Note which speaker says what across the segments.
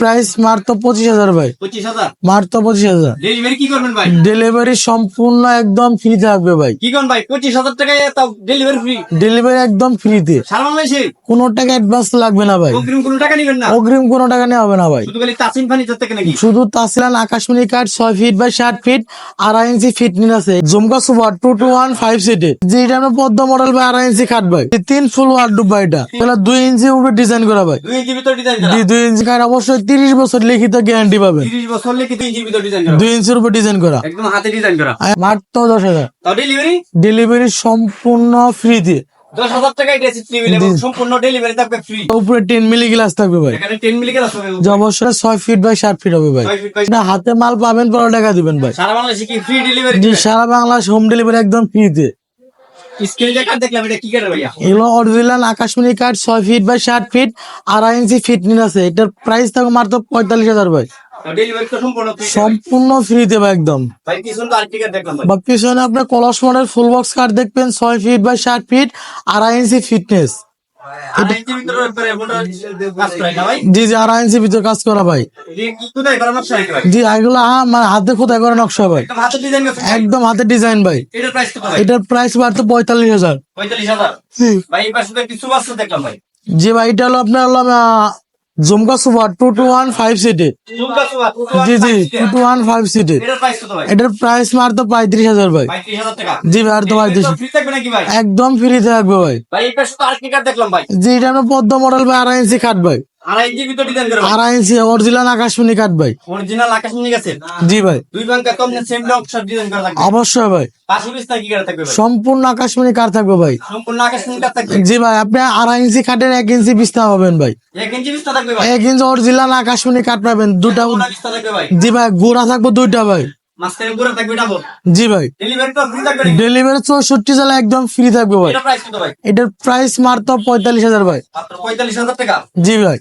Speaker 1: Price মাত্র পঁচিশ হাজার ভাই।
Speaker 2: পঁচিশ হাজার?
Speaker 1: মাত্র পঁচিশ হাজার।
Speaker 2: ডেলিভারি কি করবেন ভাই?
Speaker 1: ডেলিভারি সম্পূর্ণ একদম ফ্রি থাকবে ভাই।
Speaker 2: কি করবেন ভাই? পঁচিশ হাজার টাকায় ডেলিভারি ফ্রি
Speaker 1: ডেলিভারি একদম ফ্রিতে
Speaker 2: সারা বাংলাদেশে?
Speaker 1: কোনো টাকা অ্যাডভান্স লাগবে না ভাই।
Speaker 2: অগ্রিম কোনো টাকা নিবেন না?
Speaker 1: অগ্রিম কোনো টাকা নেওয়া হবে না ভাই।
Speaker 2: শুধু খালি তাসিম ফার্নিচার থেকে নাকি?
Speaker 1: শুধু তাসিলান আকাশমণি কাঠ ছয় ফিট বাই ষাট ফিট আড়াই ইঞ্চি ফিটনেস আছে। Jhumka super two two one five সিটে যেটা আমরা পদ্ম মডেল বাই আড়াই ইঞ্চি কাঠ ভাই। তিন ফুল ওয়ার্ডুব ভাই এটা। তাহলে দুই ইঞ্চি উপরে ডিজাইন করা ভাই।
Speaker 2: দুই ইঞ্চি ভিতর ডিজাইন
Speaker 1: দুই ইঞ্চি কাঠ অবশ্যই তিরিশ বছর লিখিত গ্যারান্টি পাবেন
Speaker 2: তিরিশ বছর লেগে দুই ইঞ্চির ভিতর ডিজাইন করা।
Speaker 1: দুই ইঞ্চির উপর ডিজাইন করা।
Speaker 2: একদম হাতে ডিজাইন করা।
Speaker 1: মাত্র দশ হাজার।
Speaker 2: ডেলিভারি
Speaker 1: ডেলিভারি সম্পূর্ণ ফ্রিতে
Speaker 2: দশ হাজার টাকায় ড্রেসিং টেবিল এবং সম্পূর্ণ ডেলিভারি থাকবে ফ্রি
Speaker 1: উপরে টেন মিলি গ্লাস থাকবে ভাই।
Speaker 2: টেন মিলি গ্লাস হবে।
Speaker 1: অবশ্যই ছয় ফিট বাই ষাট ফিট হবে ভাই। না হাতে মাল পাবেন পনেরো টাকা দিবেন ভাই।
Speaker 2: সারা বাংলাদেশে কি ফ্রি ডেলিভারি
Speaker 1: সারা বাংলাদেশ হোম ডেলিভারি একদম ফ্রিতে এগুলো অরিজিনাল আকাশমণি কাঠ ছয় ফিট বাই ষাট ফিট আড়াই ইঞ্চি ফিটনেস আছে। এটার প্রাইস থাকবে মাত্র পঁয়তাল্লিশ হাজার ভাই।
Speaker 2: সম্পূর্ণ
Speaker 1: একদম। বা পিছনে আপনার কলস মডেল ফুল বক্স কাঠ দেখবেন ছয় ফিট বাই ষাট ফিট আড়াই ইঞ্চি ফিটনেস
Speaker 2: না ভাই
Speaker 1: জি জি আর ভিতরে কাজ করা ভাই। জি এগুলো হা- মানে হাতে খোদাই করে নকশা ভাই।
Speaker 2: একদম হাতে ডিজাইন
Speaker 1: ভাই।
Speaker 2: এটার প্রাইস কত ভাই?
Speaker 1: এটার প্রাইস মাত্র পঁয়তাল্লিশ হাজার।
Speaker 2: পঁয়তাল্লিশ হাজার?
Speaker 1: জি।
Speaker 2: ভাই
Speaker 1: জি এটা হলো আপনার হলো Jhumka super two two one five সিটে জি জি টু টু ওয়ান ফাইভ সিটে
Speaker 2: এটার প্রাইস
Speaker 1: মাত্র পঁয়ত্রিশ হাজার ভাই। জি ভাই আর তো পঁয়ত্রিশ একদম ফ্রি থাকবে ভাই। জি এটা আমরা পদ্ম মডেল ভাই আড়াই ইঞ্চি খাট ভাই।
Speaker 2: আড়াই ইঞ্চির ভিতর ডিজাইন করে
Speaker 1: আড়াই ইঞ্চি অরিজিনাল আকাশমণি ভাই।
Speaker 2: অরিজিনাল
Speaker 1: জি ভাই।
Speaker 2: দুই বাঙ্কা কম সেম নকশা ডিজাইন করা থাকবে
Speaker 1: অবশ্যই ভাই।
Speaker 2: পাঁচশো কি করে থাকবে ভাই?
Speaker 1: সম্পূর্ণ আকাশমণি কাঠ থাকবে ভাই।
Speaker 2: সম্পূর্ণ থাকবে?
Speaker 1: জি ভাই আপনি আড়াই ইঞ্চি কাঠের এক ইঞ্চি বিস্তা পাবেন ভাই।
Speaker 2: এক ইঞ্চি বিস্তার থাকবে ভাই?
Speaker 1: এক ইঞ্চি অরিজিনাল আকাশমণি কাঠ পাবেন দুটা জি ভাই গোড়া থাকবে দুইটা ভাই। জি ভাই।
Speaker 2: ডেলিভারি
Speaker 1: চৌষট্টি জেলা একদম ফ্রি থাকবে ভাই।
Speaker 2: প্রাইস কত ভাই?
Speaker 1: এটার প্রাইস মাত্র পঁয়তাল্লিশ হাজার ভাই।
Speaker 2: পঁয়তাল্লিশ হাজার টাকা?
Speaker 1: জি ভাই।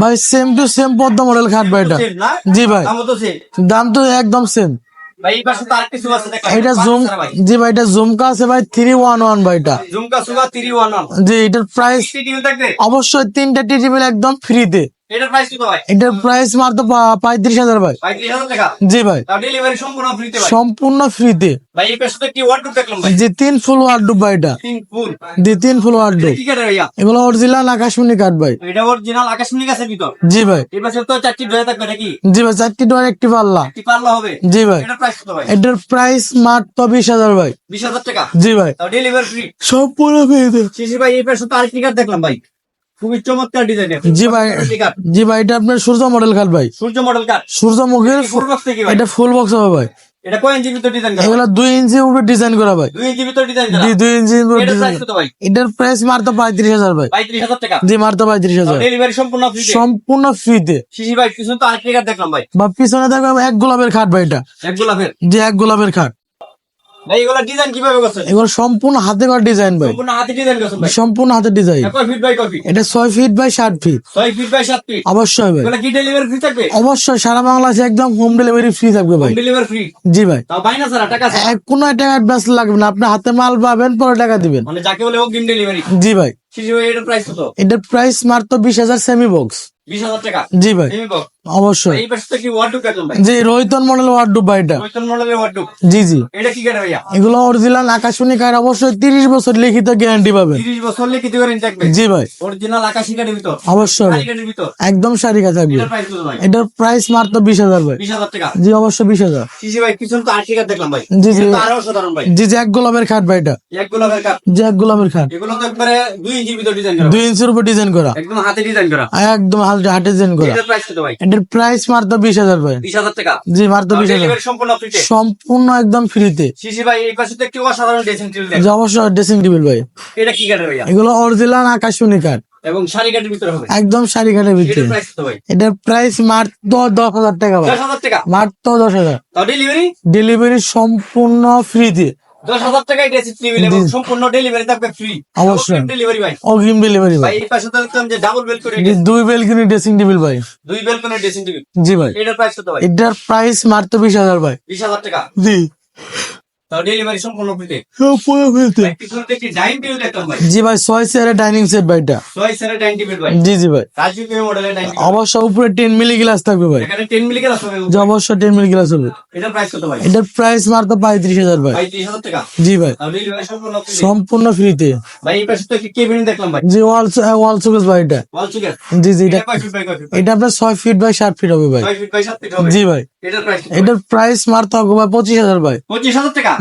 Speaker 2: ভাই
Speaker 1: same to same Padma model খাট ভাই এটা। জি ভাই। দাম তো একদম সেম এটা জুম জি ভাই এটা জুমকা আছে ভাই থ্রি ওয়ান ওয়ান ভাই এটা। জি এটার প্রাইস অবশ্যই তিনটা টিটিবিল একদম ফ্রিতে
Speaker 2: এটার প্রাইস কত ভাই?
Speaker 1: এটার প্রাইস মাত্র পা- পঁয়ত্রিশ হাজার ভাই।
Speaker 2: পঁয়ত্রিশ হাজার টাকা?
Speaker 1: জি ভাই।
Speaker 2: ডেলিভারি সম্পূর্ণ ফ্রিতে ভাই?
Speaker 1: সম্পূর্ণ ফ্রিতে
Speaker 2: ভাই এই পাশে তো ওয়ার্ডরোব দেখলাম ভাই?
Speaker 1: যে তিন ফুল ওয়ার্ডুব ভাই এটা।
Speaker 2: তিন ফুল
Speaker 1: জি তিন ফুল ওয়ার্ডুব
Speaker 2: কি করে ভাইয়া?
Speaker 1: এগুলো অরিজিনাল আকাশমণি ভাই।
Speaker 2: এটা অরিজিনাল আকাশমণি গাছের ভিতর?
Speaker 1: জি ভাই।
Speaker 2: এই পাশে তো চারটি ড্রয়ে থাকবে নাকি?
Speaker 1: জি ভাই চারটি একটি পাল্লা।
Speaker 2: একটি পাল্লা হবে?
Speaker 1: জি ভাই।
Speaker 2: এটার প্রাইস কত ভাই?
Speaker 1: এটার প্রাইস মাত্র বিশ হাজার ভাই।
Speaker 2: বিশ হাজার টাকা?
Speaker 1: জি ভাই।
Speaker 2: তাও ডেলিভারি ফ্রি
Speaker 1: সম্পূর্ণ ফ্রিতে
Speaker 2: শিশি ভাই এই পাশে তো আরেকটি কার্ড দেখলাম ভাই। খুবই চমৎকার ডিজাইনের
Speaker 1: জি ভাই জি ভাই এটা আপনার সূর্য মডেল কাঠ ভাই।
Speaker 2: সূর্য মডেল কার্ড
Speaker 1: সূর্যমুখীর
Speaker 2: পূর্বক থেকে ভাই?
Speaker 1: এটা ফুল বক্স হবে ভাই।
Speaker 2: এটা কয় ইঞ্চির ভিতর ডিজাইন করা?
Speaker 1: এগুলো দুই ইঞ্চি উপরে ডিজাইন করা ভাই।
Speaker 2: ভিতর ডিজাইন করা?
Speaker 1: জি দুই ইঞ্চি উপরে
Speaker 2: এটার
Speaker 1: ডিজাইন
Speaker 2: প্রাইস ভাই?
Speaker 1: এটার প্রাইস মাত্র পঁয়ত্রিশ হাজার ভাই।
Speaker 2: পঁয়ত্রিশ হাজার টাকা?
Speaker 1: জি মাত্র
Speaker 2: ডেলিভারি সম্পূর্ণ ফ্রি
Speaker 1: সম্পূর্ণ ফ্রিতে
Speaker 2: শিশি ভাই কিছু তো আরেকটি দেখলাম ভাই।
Speaker 1: বা পিছনে এক গোলাপের খাট ভাই এটা।
Speaker 2: এক গোলাপের?
Speaker 1: যে এক গোলাপের খাট।
Speaker 2: এগুলা ডিজাইন কীভাবে করছেন?
Speaker 1: এগুলো সম্পূর্ণ হাতে করা ডিজাইন ভাই।
Speaker 2: সম্পূর্ণ হাতে ডিজাইন করছেন ভাই?
Speaker 1: সম্পূর্ণ হাতে ডিজাইন
Speaker 2: কয় ফিট বাই কয় ফিট
Speaker 1: এটা ফিট বাই ফিট
Speaker 2: ছয় ফিট বাই সাত ফিট
Speaker 1: অবশ্যই ভাই।
Speaker 2: এগুলা কি ডেলিভারি ফ্রি থাকবে?
Speaker 1: অবশ্যই সারা বাংলাদেশে একদম হোম ডেলিভারি ফ্রি থাকবে ভাই।
Speaker 2: ডেলিভারি ফ্রি
Speaker 1: জি ভাই।
Speaker 2: টাকা
Speaker 1: কোনো টাকা অ্যাডভান্স লাগবে না। আপনি হাতে মাল পাবেন পরে টাকা দিবেন।
Speaker 2: মানে যাকে বলে অগ্রিম ডেলিভারি
Speaker 1: জি ভাই।
Speaker 2: প্রাইস কত?
Speaker 1: এটার প্রাইস মাত্র বিশ হাজার সেমি বক্স
Speaker 2: বিশ হাজার টাকা?
Speaker 1: জি ভাই। অবশ্যই।
Speaker 2: এই পাশে কি ওয়ার্ডরোব
Speaker 1: জি রোহিতন মডেল ওয়ার্ডুব ভাই এটা।
Speaker 2: ওয়েস্টার্ন মডেলের ওয়ার্ডরোব
Speaker 1: জি জি।
Speaker 2: এটা কি করে ভাইয়া?
Speaker 1: এগুলো অরিজিনাল অবশ্যই তিরিশ বছর লিখিত গ্যারান্টি পাবেন
Speaker 2: তিরিশ বছর লিখিত করে থাকবে?
Speaker 1: জি ভাই।
Speaker 2: অরিজিনাল আকাশি কাঠের ভিতর?
Speaker 1: অবশ্যই
Speaker 2: কাঠের ভিতর?
Speaker 1: একদম সারিকা থাকবে।
Speaker 2: এটার প্রাইস
Speaker 1: মাত্র ভাই।
Speaker 2: টাকা?
Speaker 1: জি অবশ্যই
Speaker 2: ভাই পিছন তো কাঠ দেখলাম ভাই।
Speaker 1: জি, জি।
Speaker 2: আরও সাধারণ ভাই।
Speaker 1: জি জি এক গোলাপের খাট ভাই এটা।
Speaker 2: এক গোলাপের কাঠ
Speaker 1: যে এক গোলাপের খাট।
Speaker 2: এগুলো তো একবারে দুই ইঞ্চির ভিতর ডিজাইন করা।
Speaker 1: দুই ইঞ্চির উপর ডিজাইন করা।
Speaker 2: একদম হাতে ডিজাইন করা।
Speaker 1: একদম হাতে হাতে ডিজাইন করা।
Speaker 2: এটার প্রাইস কত ভাই?
Speaker 1: এটার প্রাইস মাত্র বিশ হাজার ভাই।
Speaker 2: বিশ হাজার টাকা?
Speaker 1: জি মাত্র
Speaker 2: সম্পূর্ণ ফ্রিতে
Speaker 1: সম্পূর্ণ একদম ফ্রিতে
Speaker 2: শিশি ভাই এই পাশে তো একটি অসাধারণ ড্রেসিং টেবিল
Speaker 1: যে অবশ্যই ড্রেসিং টেবিল ভাই।
Speaker 2: এটা কি কাঠের
Speaker 1: এগুলো অরিজিনাল আকাশমণি কাঠ।
Speaker 2: এবং শাড়ি কাঠের ভিতরে হবে।
Speaker 1: একদম সারি কাঠের ভিতরে।
Speaker 2: এটার প্রাইস
Speaker 1: মাত্র দশ হাজার টাকা ভাই। মাত্র দশ হাজার।
Speaker 2: ডেলিভারি
Speaker 1: ডেলিভারি সম্পূর্ণ ফ্রিতে
Speaker 2: দশ হাজার টাকায় ড্রেসিং টেবিল এবং সম্পূর্ণ ডেলিভারি থাকবে ফ্রি
Speaker 1: অবশ্যই।
Speaker 2: ডেলিভারি ভাই।
Speaker 1: অগ্রিম ডেলিভারি
Speaker 2: ভাই।
Speaker 1: ভাই
Speaker 2: এই পাশে তো দেখলাম যে ডাবল বেল করে
Speaker 1: দুই বেলকিনি ড্রেসিং টেবিল ভাই।
Speaker 2: দুই বেল ড্রেসিং টেবিল
Speaker 1: জি ভাই।
Speaker 2: এটার প্রাইস কত ভাই?
Speaker 1: এটার প্রাইস মাত্র বিশ হাজার ভাই।
Speaker 2: বিশ হাজার টাকা।
Speaker 1: জি। জি ভাই ছয় চেয়ারের ডাইনিং সেট ভাই এটা। জি জি ভাই। অবশ্য উপরে টেন মিলি গ্লাস থাকবে ভাই। যে অবশ্য টেন মিলি গ্লাস হবে।
Speaker 2: এটার প্রাইস
Speaker 1: মাত্র পঁয়ত্রিশ হাজার ভাই। জি ভাই।
Speaker 2: সম্পূর্ণ
Speaker 1: ফ্রিতে জি ওয়াল ওয়াল শোকেস ভাই এটা। জি জি এটা আপনার ছয় ফিট বাই সাত ফিট হবে ভাই। জি ভাই।
Speaker 2: এটার প্রাইস
Speaker 1: মাত্র হবে ভাই পঁচিশ হাজার ভাই।
Speaker 2: পঁচিশ হাজার টাকা?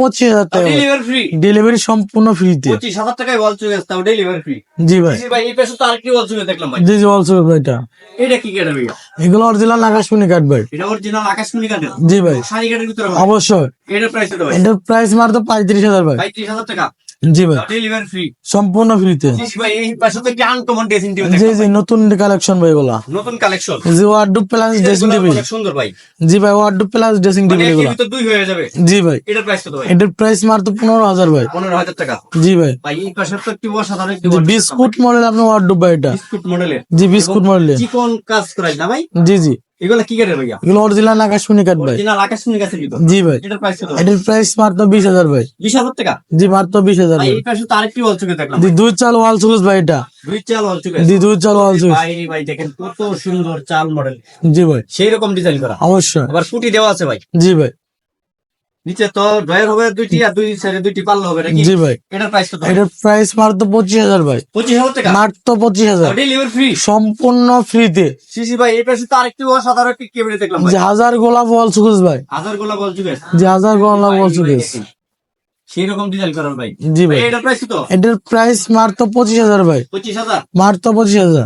Speaker 1: পঁচিশ হাজার টাকা
Speaker 2: ডেলিভারি ফ্রি
Speaker 1: ডেলিভারি সম্পূর্ণ ফ্রিতে
Speaker 2: পঁচিশ হাজার টাকায় চুকের তাও ডেলিভারি ফ্রি
Speaker 1: জি ভাই।
Speaker 2: ভাই এই পাশে তো আরেকটি ওয়াল চুকের দেখলাম ভাই।
Speaker 1: জি জি ওয়াল শোকেস ভাই এটা।
Speaker 2: এটা কি কেটে ভাইয়া
Speaker 1: এগুলো অরিজিনাল আকাশমণি কাঠ ভাই।
Speaker 2: এটা অরিজিনাল আকাশমণি কাঠের
Speaker 1: জি ভাই।
Speaker 2: শাড়ি কাঠের ভিতরে
Speaker 1: অবশ্যই।
Speaker 2: এটার প্রাইস কত ভাই?
Speaker 1: এটার প্রাইস পঁয়ত্রিশ হাজার ভাই।
Speaker 2: ভাই ত্রিশ হাজার টাকা।
Speaker 1: জি ভাই।
Speaker 2: ডেলিভারি ফ্রি
Speaker 1: সম্পূর্ণ ফ্রিতে
Speaker 2: ভাই এই পাশে তো আনকমন ড্রেসিং টেবিল
Speaker 1: জি জি নতুন কালেকশন ভাই এগুলা।
Speaker 2: নতুন কালেকশন
Speaker 1: জি ওয়ার্ডুপ প্লাস ড্রেসিং টেবিল
Speaker 2: সুন্দর ভাই।
Speaker 1: জি ভাই ওয়ার্ডুপ প্লাস ড্রেসিং টেবিল এগুলা।
Speaker 2: ভিতর দুই হয়ে যাবে।
Speaker 1: জি ভাই।
Speaker 2: এটার প্রাইস কত ভাই?
Speaker 1: এটার প্রাইস মাত্র পনেরো হাজার ভাই।
Speaker 2: পনেরো হাজার টাকা।
Speaker 1: জি ভাই।
Speaker 2: ভাই এই পাশে তো একটি অসাধারণ একটি
Speaker 1: বিস্কুট মডেল আপনার ওয়ার্ডুপ ভাই এটা।
Speaker 2: বিস্কুট মডেলের
Speaker 1: জি বিস্কুট মডেল
Speaker 2: চিকন কাজ করাই না ভাই?
Speaker 1: জি জি।
Speaker 2: এগুলা কি কাঠের ভাইয়া?
Speaker 1: এগুলো অরিজিনাল আকাশমণি কাঠ ভাই।
Speaker 2: অরিজিনাল আকাশমণি গাছের ভিতর?
Speaker 1: জি ভাই।
Speaker 2: এটার প্রাইস কত?
Speaker 1: এটার প্রাইস মাত্র বিশ হাজার ভাই।
Speaker 2: বিশ হাজার টাকা?
Speaker 1: জি মাত্র বিশ হাজার
Speaker 2: ভাই
Speaker 1: ভাই।
Speaker 2: এই পাশে তো আরেকটি ওয়াল চুকে দেখলাম
Speaker 1: জি দুই চাল ওয়াল ভাই এটা।
Speaker 2: দুই চাল ওয়াল চুকে
Speaker 1: জি দুই চাল ওয়াল সুকেস
Speaker 2: ভাই ভাই দেখেন কত সুন্দর চাল মডেল
Speaker 1: জি ভাই।
Speaker 2: সেই রকম ডিজাইন করা।
Speaker 1: অবশ্যই।
Speaker 2: আবার ফুটি দেওয়া আছে ভাই।
Speaker 1: জি ভাই।
Speaker 2: নিচে তো ড্রয়ার হবে দুইটি আর দুই সাইডে দুইটি পাল্লা হবে নাকি?
Speaker 1: জি ভাই।
Speaker 2: এটার প্রাইস কত?
Speaker 1: এটার প্রাইস মাত্র পঁচিশ হাজার ভাই।
Speaker 2: পঁচিশ হাজার টাকা?
Speaker 1: মাত্র পঁচিশ হাজার।
Speaker 2: ডেলিভারি ফ্রি
Speaker 1: সম্পূর্ণ ফ্রিতে
Speaker 2: সিসি ভাই এই পাশে তো আরেকটি অসাধারণ একটি কেবিনে দেখলাম ভাই।
Speaker 1: যে হাজার গোলাপ ওয়াল ভাই।
Speaker 2: হাজার গোলা বল চুকে
Speaker 1: যে হাজার গোলাপ ওয়াল
Speaker 2: সেই ডিজাইন করার ভাই।
Speaker 1: জি
Speaker 2: ভাই।
Speaker 1: ভাই
Speaker 2: এটার প্রাইস কত?
Speaker 1: এটার প্রাইস মাত্র পঁচিশ হাজার ভাই। মাত্র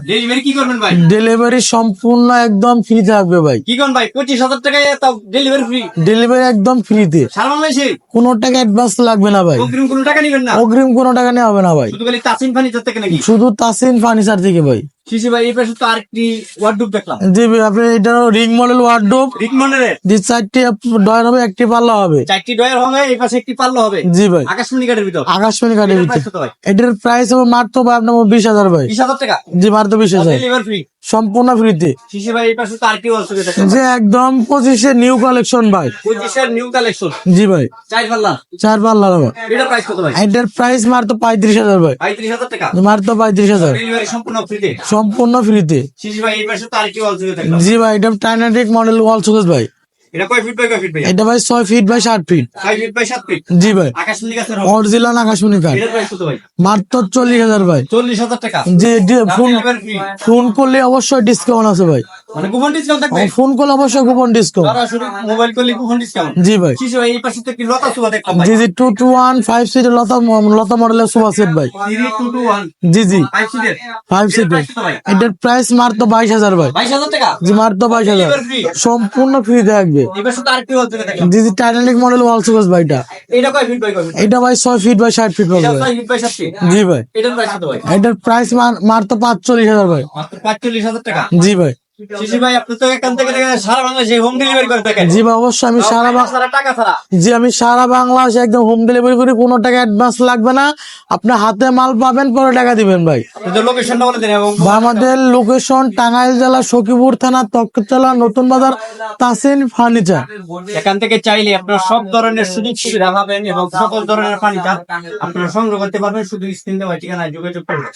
Speaker 2: ডেলিভারি কি করবেন ভাই?
Speaker 1: ডেলিভারি সম্পূর্ণ একদম ফ্রি থাকবে ভাই।
Speaker 2: কি করবেন ভাই? পঁচিশ হাজার টাকায় তাও ডেলিভারি ফ্রি
Speaker 1: ডেলিভারি একদম ফ্রিতে
Speaker 2: সারা বাংলাদেশে?
Speaker 1: কোনো টাকা অ্যাডভান্স লাগবে না ভাই।
Speaker 2: অগ্রিম কোনো টাকা নিবেন না?
Speaker 1: অগ্রিম কোনো টাকা নেওয়া হবে না ভাই।
Speaker 2: শুধু খালি তাসিন ফার্নিচার থেকে নাকি?
Speaker 1: শুধু তাসিন ফার্নিচার থেকে ভাই।
Speaker 2: সিসি ভাই এই পাশে তো আরেকটি ওয়ার্ডরোব দেখলাম।
Speaker 1: জি আপনি এটা রিং মডেল ওয়ার্ডরোব
Speaker 2: রিকমন্ডের
Speaker 1: যে চারটি ডয়ার হবে একটি পাল্লা হবে।
Speaker 2: চারটি ডয়ার হবে এই পাশে একটি পাল্লা হবে?
Speaker 1: জি ভাই।
Speaker 2: আকাশমণি কাঠের ভিতর?
Speaker 1: আকাশমণি কাঠের
Speaker 2: এটার
Speaker 1: ভিতরে।
Speaker 2: price কত ভাই?
Speaker 1: এটার প্রাইস হবে মাত্র ভাই আপনার বিশ হাজার ভাই।
Speaker 2: বিশ হাজার টাকা?
Speaker 1: জি মাত্র বিশ হাজার।
Speaker 2: ডেলিভারি ফ্রি
Speaker 1: সম্পূর্ণ ফ্রিতে
Speaker 2: সিসি ভাই এই পাশে তো আরেকটি ওয়াল দেখলাম।
Speaker 1: যে একদম পঁচিশে নিউ কালেকশন ভাই।
Speaker 2: পঁচিশের নিউ কালেকশন
Speaker 1: জি ভাই।
Speaker 2: চার পাল্লা?
Speaker 1: চার পাল্লা ভাই
Speaker 2: এটার প্রাইস কত ভাই?
Speaker 1: এটার প্রাইস মাত্র পঁয়ত্রিশ হাজার ভাই।
Speaker 2: পঁয়ত্রিশ হাজার টাকা?
Speaker 1: মাত্র পঁয়ত্রিশ হাজার।
Speaker 2: ডেলিভারি সম্পূর্ণ ফ্রিতে
Speaker 1: সম্পূর্ণ ফ্রিতে জি ভাই এটা টাইনাটিক মডেল ওয়াল শোকেস ভাই।
Speaker 2: এটা কয় ফিট বাই কয় ফিট ভাই
Speaker 1: এটা ভাই ছয় ফিট বাই ফিট
Speaker 2: ছয় ফিট বাই সাত ফিট
Speaker 1: জি ভাই।
Speaker 2: আকাশমণি গাছের হবে
Speaker 1: অরিজিনাল আকাশমণি কাঠ
Speaker 2: এটার প্রাইস কত ভাই?
Speaker 1: মাত্র চল্লিশ হাজার ভাই।
Speaker 2: চল্লিশ হাজার টাকা?
Speaker 1: যে যে ফোন ফোন করলে অবশ্যই ডিসকাউন্ট আছে ভাই।
Speaker 2: মানে কুপন ডিসকাউন্ট থাকবে?
Speaker 1: ফোন করলে অবশ্যই কুপন ডিসকাউন্ট
Speaker 2: সরাসরি মোবাইল করলে কুপন ডিসকাউন্ট
Speaker 1: জি ভাই।
Speaker 2: শিশু ভাই এই পাশে তো একটি লতা সুবা দেখলাম
Speaker 1: জি জি সিটের লতা লতা মডেলের সোফা সেট ভাই। জি জি
Speaker 2: সিটের
Speaker 1: সিটের এটার প্রাইস মাত্র বাইশ হাজার ভাই।
Speaker 2: বাইশ হাজার টাকা?
Speaker 1: জি মাত্র সম্পূর্ণ ফ্রি থাকবে জি টাইটানিক মডেল ওয়াল সোফা ভাই এটা
Speaker 2: এটা
Speaker 1: ভাই ছয় ফিট বাই ষাট ফিট পাবে। জি ভাই।
Speaker 2: এটার প্রাইস
Speaker 1: মাত্র পাঁচচল্লিশ হাজার ভাই।
Speaker 2: পাঁচচল্লিশ হাজার টাকা?
Speaker 1: জি ভাই।
Speaker 2: শিশু ভাই আপনি তো এখান থেকে থেকে সারা বাংলাদেশে হোম ডেলিভারি করে থাকেন।
Speaker 1: জি অবশ্যই আমি সারা
Speaker 2: টাকা ছাড়া।
Speaker 1: জি আমি সারা বাংলাদেশে একদম হোম ডেলিভারি করি কোনো টাকা অ্যাডভান্স লাগবে না। আপনি হাতে মাল পাবেন পরে টাকা দিবেন ভাই।
Speaker 2: লোকেশনটা বলে দিন
Speaker 1: আমাদের লোকেশন টাঙ্গাইল জেলা সখীপুর থানা তকতলা নতুন বাজার তাসিন ফার্নিচার।
Speaker 2: এখান থেকে চাইলে আপনারা সব ধরনের সুযোগ সুবিধা পাবেন এবং সকল ধরনের ফার্নিচার আপনারা সংগ্রহ করতে পারবেন শুধু স্ক্রিন দেওয়া ঠিকানায় যোগাযোগ করবেন